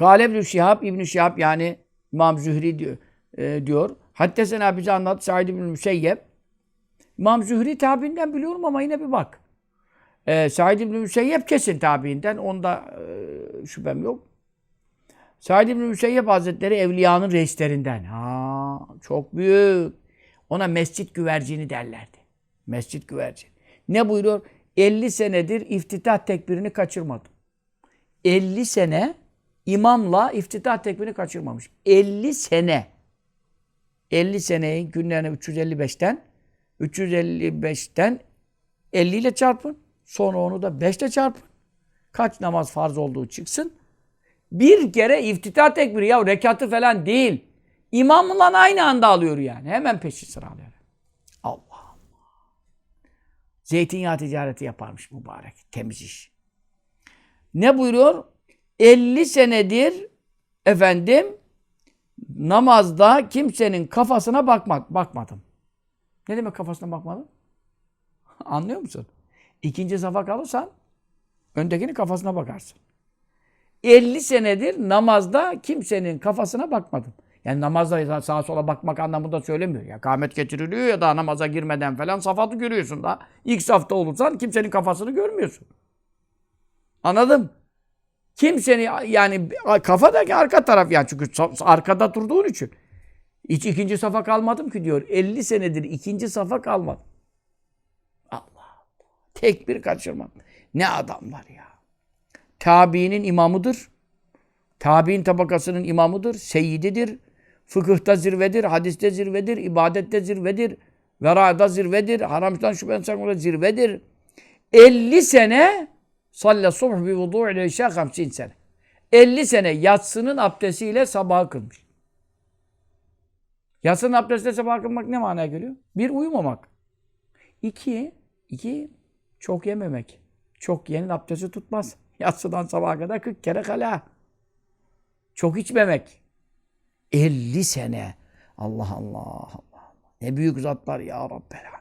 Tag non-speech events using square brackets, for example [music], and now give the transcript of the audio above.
Kale İbn-i Şihab, İbn-i Şihab yani İmam Zühri diyor. E, diyor. Haddesena bize anlat Said İbn-i Müseyyep. İmam Zühri tabiinden biliyorum ama yine bir bak. E, Said İbn-i kesin tabiinden. Onda e, şüphem yok. Said İbn-i Hazretleri evliyanın reislerinden. Ha, çok büyük. Ona mescit güvercini derlerdi. Mescit güvercini. Ne buyuruyor? 50 senedir iftitah tekbirini kaçırmadım. 50 sene imamla iftitah tekbirini kaçırmamış. 50 sene. 50 seneyi günlerine 355'ten 355'ten 50 ile çarpın. Sonra onu da 5 ile çarpın. Kaç namaz farz olduğu çıksın. Bir kere iftitah tekbiri ya rekatı falan değil. İmamla aynı anda alıyor yani. Hemen peşi sıra alıyor. Allah Allah. Zeytinyağı ticareti yaparmış mübarek. Temiz iş. Ne buyuruyor? 50 senedir efendim namazda kimsenin kafasına bakmak bakmadım. Ne demek kafasına bakmadım? [laughs] Anlıyor musun? İkinci safa kalırsan öndekinin kafasına bakarsın. 50 senedir namazda kimsenin kafasına bakmadım. Yani namazda sağa sola bakmak anlamında söylemiyor. Ya kâhmet getiriliyor ya da namaza girmeden falan safatı görüyorsun da. İlk safta olursan kimsenin kafasını görmüyorsun. Anladın? Kimsenin yani kafadaki arka taraf yani çünkü arkada durduğun için. Hiç ikinci safa kalmadım ki diyor. 50 senedir ikinci safa kalmadım. Allah Allah. Tek bir kaçırmam. Ne adamlar ya. Tabiinin imamıdır. Tabiin tabakasının imamıdır. Seyyididir. Fıkıhta zirvedir. Hadiste zirvedir. ibadette zirvedir. Verada zirvedir. Haramdan şüphen sakınma zirvedir. 50 sene salle subh bi vudu ile işe 50 sene. 50 sene yatsının abdestiyle sabahı kılmış. Yatsının abdestiyle sabahı kılmak ne manaya geliyor? Bir, uyumamak. İki, iki, çok yememek. Çok yiyenin abdesti tutmaz. [laughs] Yatsıdan sabaha kadar 40 kere kala. Çok içmemek. 50 sene. Allah Allah Allah. Ne büyük zatlar ya Rabbel